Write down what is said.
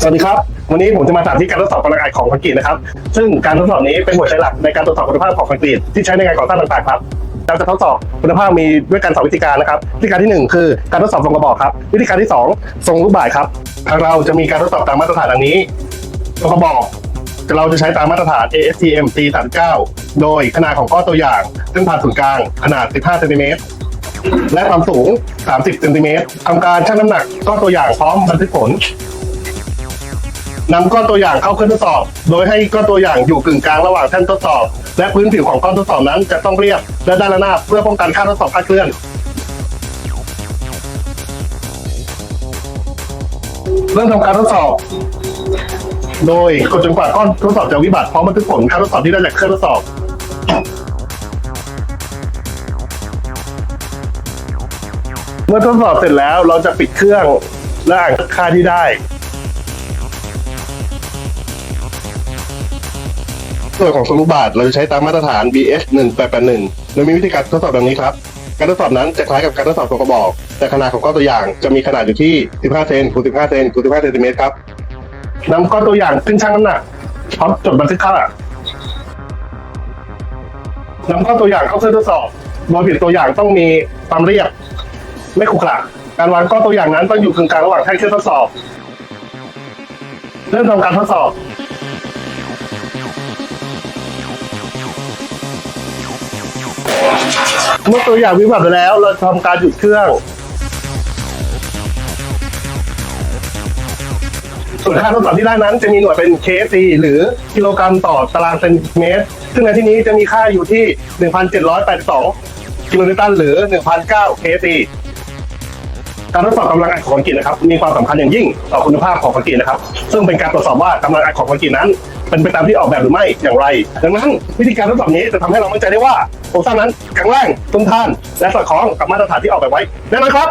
สวัสดีครับ วันนี้ผมจะมาสาธิตการทดสอบกำลังอัดของคอนกรีตนะครับ ซึ่งการทดสอบนี้เป็นหัวใจหลักในการตรวจสอบคุณภาพของคอนกรีตที่ใช้ในงานก่อสร้างต่างๆครับเราจะทดสอบคุณภาพมีด้วยกันสองวิธีการนะครับวิธีการที่หนึ่งคือการทดสอบทรงกระบอกครับ วิธีการที่สองทรงลูกบ่ายครับทางเราจะมีการทดสอบตามมาตรฐานดังนี้ทรงกระบอกเราจะใช้ตามมาตรฐาน ASTM C39 โดยขนาดของก้อนตัวอย่างเส้นผ่านศูนย์กลางขนาด 15เซนติเมตรและความสูง 30เซนติเมตรทำการชั่งน้ำหนักก้อนตัวอย่างพร้อมบันทึกผล นำก้อนตัวอย่างเข้าเครื่องทดสอบ โดยให้ก้อนตัวอย่างอยู่กึ่งกลางระหว่างแท่นทดสอบ และพื้นผิวของก้อนทดสอบนั้นจะต้องเรียบและด้านละนาบเพื่อป้องกันค่าทดสอบคลาดเคลื่อน เริ่มทำการทดสอบ โดยกดจนกว่าก้อนทดสอบจะวิบัติพร้อมบันทึกผลค่าทดสอบที่ได้จากเครื่องทดสอบเมื่อทดสอบเสร็จแล้วเราจะปิดเครื่องและอ่านค่าที่ได้ ส่วนของสรุปบาทเราจะใช้ตามมาตรฐาน BS 1881โดยมีวิธีการทดสอบดังนี้ครับ การทดสอบนั้นจะคล้ายกับการทดสอบตัวกระบอก แต่ขนาดของก้อนตัวอย่างจะมีขนาดอยู่ที่ 15 เซนคูณ15 เซนคูณ15เซนติเมตรครับนำก้อนตัวอย่างขึ้นชั่งน้ำหนักพร้อมจดบันทึกค่านำก้อนตัวอย่างเข้าเครื่องทดสอบ โดยผิดตัวอย่างต้องมีความเรียบ ไม่ขรุขระการวางก้อนตัวอย่างนั้นต้องอยู่กึ่งกลางระหว่างแท่นเครื่องทดสอบ เริ่มทำการทดสอบ เมื่อตัวอย่างวิบัติไปแล้ว เราทำการหยุดเครื่อง ส่วนค่าทดสอบที่ได้นั้นจะมีหน่วยเป็น KFC หรือกิโลกรัมต่อตารางเซนติเมตร ซึ่งในที่นี้จะมีค่าอยู่ที่ 1,782 กิโลนิวตันหรือ 1,009 KFC การทดสอบกำลังอัดของคอนกรีตนะครับมีความสำคัญอย่างยิ่งต่อคุณภาพของคอนกรีตนะครับ ซึ่งเป็นการตรวจสอบว่ากำลังอัดของคอนกรีตนั้น เป็นไปตามที่ออกแบบหรือไม่อย่างไร ดังนั้นวิธีการทดสอบนี้จะทำให้เรามั่นใจได้ว่าโครงสร้างนั้นแข็งแรงทนทาน และสอดคล้องกับมาตรฐานที่ออกแบบไว้แน่นอนครับ